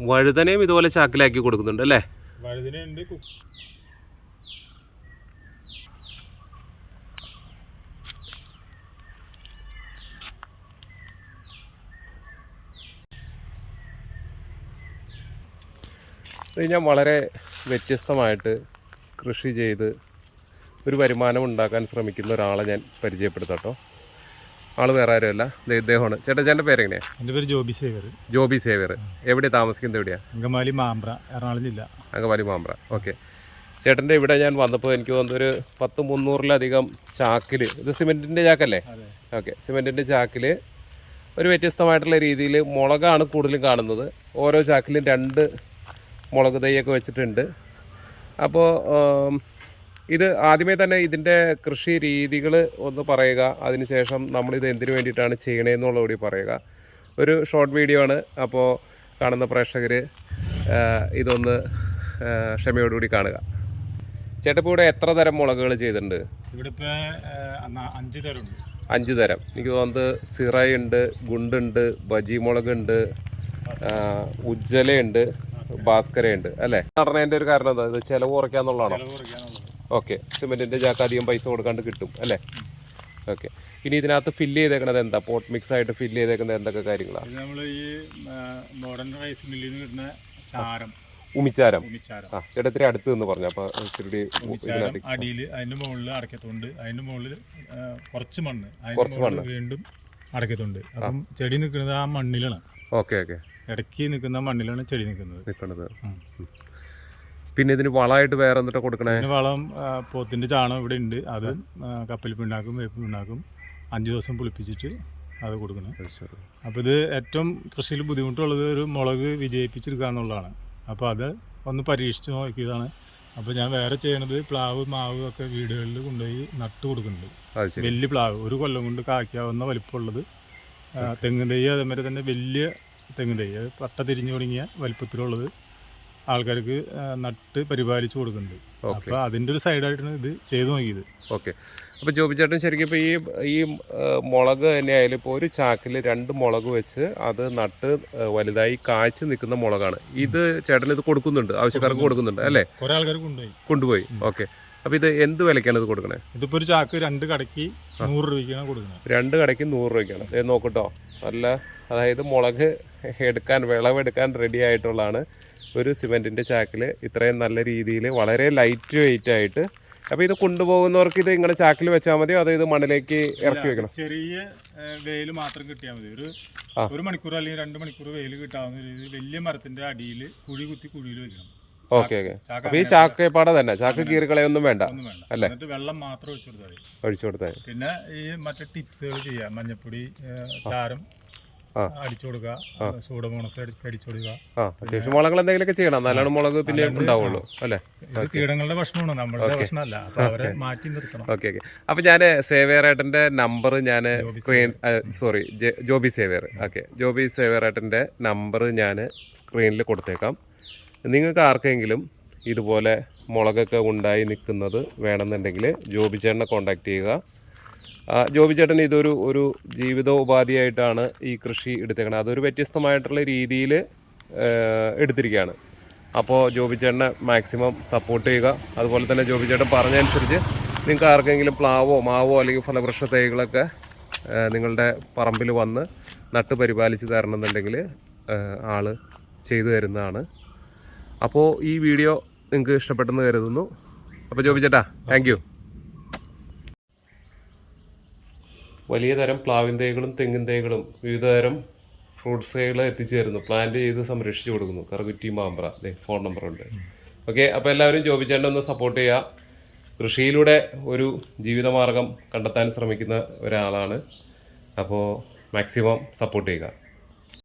വഴുതനയും ഇതുപോലെ ചാക്കിലാക്കി കൊടുക്കുന്നുണ്ട് അല്ലേ? ഞാൻ വളരെ വ്യത്യസ്തമായിട്ട് കൃഷി ചെയ്ത് ഒരു വരുമാനം ഉണ്ടാക്കാൻ ശ്രമിക്കുന്ന ഒരാളെ ഞാൻ പരിചയപ്പെടുത്താം കേട്ടോ. ആൾ വേറെ ആരുമല്ല. ഇദ്ദേഹമാണ്. ചേട്ടാ ചേട്ടന്റെ പേരെങ്ങനെയാണ് എന്റെ പേര് ജോബി സേവർ ജോബി സേവർ എവിടെ താമസിക്കുന്നത് എവിടെയാണ് അങ്കമാലി മാമ്പ്ര എറണാകുളം ജില്ല. അങ്കമാലി മാമ്പ്ര. ഓക്കെ. ചേട്ടന്റെ ഇവിടെ ഞാൻ വന്നപ്പോൾ എനിക്ക് തോന്നുന്നൊരു പത്ത് മുന്നൂറിലധികം ചാക്കിൽ ഇത് സിമെന്റിന്റെ ചാക്കല്ലേ? ഓക്കെ. സിമെന്റിന്റെ ചാക്കിൽ ഒരു വ്യത്യസ്തമായിട്ടുള്ള രീതിയിൽ മുളകാണ് കൂടുതലും കാണുന്നത്. ഓരോ ചാക്കിലും രണ്ട് മുളക് തൈയൊക്കെ വെച്ചിട്ടുണ്ട്. അപ്പോൾ ഇത് ആദ്യമേ തന്നെ ഇതിന്റെ കൃഷി രീതികൾ ഒന്ന് പറയുക. അതിനുശേഷം നമ്മളിത് എന്തിനു വേണ്ടിയിട്ടാണ് ചെയ്യണതെന്നുള്ള കൂടി പറയുക. ഒരു ഷോർട്ട് വീഡിയോ ആണ്. അപ്പോൾ കാണുന്ന പ്രേക്ഷകർ ഇതൊന്ന് ക്ഷമയോടുകൂടി കാണുക. ചേട്ടപ്പോൾ ഇവിടെ എത്ര തരം മുളകുകൾ ചെയ്തിട്ടുണ്ട്? ഇവിടെ അഞ്ച് തരമുണ്ട്. അഞ്ച് തരം. എനിക്ക് തോന്നുന്നത് സിറയുണ്ട് ഗുണ്ടുണ്ട് ബജി മുളകുണ്ട് ഉണ്ട് ഉജ്ജലയുണ്ട് ഭാസ്കരയുണ്ട്. അല്ലേ? നടണതിന്റെ ഒരു കാരണം എന്താ? ഇത് ചിലവ് കുറയ്ക്കാന്നുള്ളതാണോ. ഓക്കെ. സിമെന്റിന്റെ ചാക്ക് അധികം പൈസ കൊടുക്കാണ്ട് കിട്ടും അല്ലേ? ഓക്കെ. ഇനി ഇതിനകത്ത് ഫില്ല് ചെയ്തേക്കുന്നത് എന്താ? പോട്ട് മിക്സ് ആയിട്ട് ഫില്ല് ചെയ്തേക്കുന്നത് എന്തൊക്കെ കാര്യങ്ങളാണ് നമ്മൾ ഈ മോഡേൺ റൈസ് മില്ലിൽ നിന്ന് കിട്ടുന്ന ചാരം. ഉമിച്ചാരം. ആ ചേട്ടത്തിരി അടുത്ത് എന്ന് പറഞ്ഞു അപ്പോൾ ഇച്ചിരി അടിയിൽ അതിന്റെ മുകളിൽ അടക്കത്തുണ്ട് അതിന്റെ മുകളിൽ കുറച്ച് മണ്ണ്. കുറച്ച് മണ്ണ്. വീണ്ടും അടക്കത്തുണ്ട് അപ്പം ചെടി നിൽക്കുന്നത് ആ മണ്ണിലാണ്. Okay okay. ഇടയ്ക്ക് നിൽക്കുന്ന മണ്ണിലാണ് ചെടി നിൽക്കുന്നത്. നിൽക്കണത് പിന്നെ ഇതിന് വളമായിട്ട് വേറെ എന്നിട്ട് കൊടുക്കണേ? വളം പോത്തിന്റെ ചാണകം ഇവിടെ ഉണ്ട്. അത് കപ്പൽ പിണ്ണാക്കും വേപ്പ് പിണ്ണാക്കും. അഞ്ച് ദിവസം പുളിപ്പിച്ചിട്ട് അത് കൊടുക്കണം. അപ്പോൾ ഇത് ഏറ്റവും കൃഷിയിൽ ബുദ്ധിമുട്ടുള്ളത് ഒരു മുളക് വിജയിപ്പിച്ചെടുക്കുക എന്നുള്ളതാണ്. അപ്പോൾ അത് ഒന്ന് പരീക്ഷിച്ച് നോക്കിയതാണ്. അപ്പോൾ ഞാൻ വേറെ ചെയ്യണത് പ്ലാവ് മാവ് ഒക്കെ വീടുകളിൽ കൊണ്ടുപോയി നട്ടു കൊടുക്കുന്നുണ്ട്. വലിയ പ്ലാവ്. ഒരു കൊല്ലം കൊണ്ട് കായ്ക്കാവുന്ന വലിപ്പമുള്ളത്. തെങ്ങ് തൈ അതേമാതിരി തന്നെ വലിയ തെങ്ങ് തൈ. അത് പട്ട തിരിഞ്ഞു തുടങ്ങിയ വലിപ്പത്തിലുള്ളത്. ആൾക്കാർക്ക് നട്ട് പരിപാലിച്ചു കൊടുക്കുന്നുണ്ട്. അപ്പോൾ അതിന്റെ ഒരു സൈഡായിട്ടാണ് ഇത് ചെയ്തു നോക്കിയത്. ഓക്കെ. അപ്പോൾ ജോബി ചേട്ടൻ ശരിക്കും ഇപ്പോൾ ഈ ഈ മുളക് തന്നെയായാലും ഇപ്പോൾ ഒരു ചാക്കിൽ രണ്ട് മുളക് വെച്ച് അത് നട്ട് വലുതായി കാഴ്ച നിൽക്കുന്ന മുളകാണ്. ഇത് ചേട്ടൻ ഇത് കൊടുക്കുന്നുണ്ട് ആവശ്യക്കാർക്ക് കൊടുക്കുന്നുണ്ട് അല്ലേ? കുറേ ആൾക്കാർ കൊണ്ടുപോയി. കൊണ്ടുപോയി. ഓക്കെ. അപ്പോൾ ഇത് എന്ത് വിലക്കാണ് ഇത് കൊടുക്കണേ? ഇതിപ്പോൾ ഒരു ചാക്ക് രണ്ട് കടയ്ക്ക് നൂറ് രൂപയ്ക്കാണ് കൊടുക്കുന്നത്. രണ്ട് കടയ്ക്ക് നൂറ് രൂപയ്ക്കാണ്. നോക്കട്ടോ നല്ല അതായത് മുളക് എടുക്കാൻ വിളവെടുക്കാൻ റെഡി ആയിട്ടുള്ളതാണ്. ഒരു സിമെന്റിന്റെ ചാക്കിൽ ഇത്രയും നല്ല രീതിയിൽ വളരെ ലൈറ്റ് വെയിറ്റ് ആയിട്ട്. അപ്പോൾ ഇത് കൊണ്ടുപോകുന്നവർക്ക് ഇത് ഇങ്ങനെ ചാക്കിൽ വെച്ചാൽ മതിയോ അതോ ഇത് മണ്ണിലേക്ക് ഇറക്കി വെക്കണം? ചെറിയ വെയിൽ മാത്രം കിട്ടിയാൽ മതി. ഒരു ഒരു മണിക്കൂർ അല്ലെങ്കിൽ രണ്ട് മണിക്കൂർ വെയിൽ കിട്ടാവുന്ന രീതിയിൽ വലിയ മരത്തിന്റെ അടിയിൽ കുഴി കുത്തി കുഴിയിൽ വെക്കണം. Okay okay. അപ്പൊ ഈ ചാക്കപ്പാട തന്നെ? ചാക്ക് കീറിക്കളയൊന്നും വേണ്ട അല്ലെ? വെള്ളം മാത്രം ഒഴിച്ചു കൊടുത്താൽ ഒഴിച്ചു കൊടുത്താൽ പിന്നെ ഈ മറ്റേ ടിപ്സുകൾ ചെയ്യാം മഞ്ഞപ്പൊടി ചാരം. അടിച്ചു കൊടുക്കുക. സൂഡമോണസ് അടിച്ചു കൊടുക്കുക. ആ അത്യാവശ്യം വളങ്ങൾ എന്തെങ്കിലുമൊക്കെ ചെയ്യണം നല്ലോണം മുളക് പിന്നെ ഉണ്ടാവുള്ളൂ അല്ലേ? ഇത് കീടങ്ങളുടെ ഭക്ഷണമാണ് നമ്മുടെ ഭക്ഷണമല്ല. അപ്പൊ അവരെ മാറ്റി നിർത്തണം. Okay okay. അപ്പോൾ ഞാൻ സേവേറേട്ടന്റെ നമ്പർ ഞാൻ screen sorry Joby Xavier. Okay. Joby സേവേറേട്ടന്റെ number ഞാൻ സ്ക്രീനിൽ കൊടുത്തേക്കാം. നിങ്ങൾക്ക് ആർക്കെങ്കിലും ഇതുപോലെ മുളകൊക്കെ ഉണ്ടായി നിൽക്കുന്നത് വേണമെന്നുണ്ടെങ്കിൽ ജോബി ചേട്ടനെ കോൺടാക്ട് ചെയ്യുക. ജോബി ചേട്ടൻ ഇതൊരു ഒരു ജീവിതോപാധിയായിട്ടാണ് ഈ കൃഷി എടുത്തേക്കണത്. അതൊരു വ്യത്യസ്തമായിട്ടുള്ള രീതിയിൽ എടുത്തിരിക്കുകയാണ്. അപ്പോൾ ജോബി ചേട്ടനെ മാക്സിമം സപ്പോർട്ട് ചെയ്യുക. അതുപോലെ തന്നെ ജോബി ചേട്ടൻ പറഞ്ഞതനുസരിച്ച് നിങ്ങൾക്ക് ആർക്കെങ്കിലും പ്ലാവോ മാവോ അല്ലെങ്കിൽ ഫലവൃക്ഷ തൈകളൊക്കെ നിങ്ങളുടെ പറമ്പിൽ വന്ന് നട്ട് പരിപാലിച്ച് തരണമെന്നുണ്ടെങ്കിൽ ആൾ ചെയ്തു തരുന്നതാണ്. അപ്പോൾ ഈ വീഡിയോ നിങ്ങൾക്ക് ഇഷ്ടപ്പെട്ടെന്ന് കരുതുന്നു. അപ്പോൾ ജോബി ചേട്ടാ താങ്ക് വലിയ തരം പ്ലാവിൻ തൈകളും തെങ്ങിൻ തൈകളും വിവിധ തരം ഫ്രൂട്ട്സ് തൈകൾ എത്തിച്ചേരുന്നു. പ്ലാന്റ് ചെയ്ത് സംരക്ഷിച്ചു കൊടുക്കുന്നു. കറുകുറ്റി മാമ്പ്ര ഫോൺ നമ്പറുണ്ട് ഓക്കെ അപ്പോൾ എല്ലാവരും ജോബിച്ചേട്ടൻ ഒന്ന് സപ്പോർട്ട് ചെയ്യുക കൃഷിയിലൂടെ ഒരു ജീവിതമാർഗം കണ്ടെത്താൻ ശ്രമിക്കുന്ന ഒരാളാണ്. അപ്പോൾ മാക്സിമം സപ്പോർട്ട് ചെയ്യുക.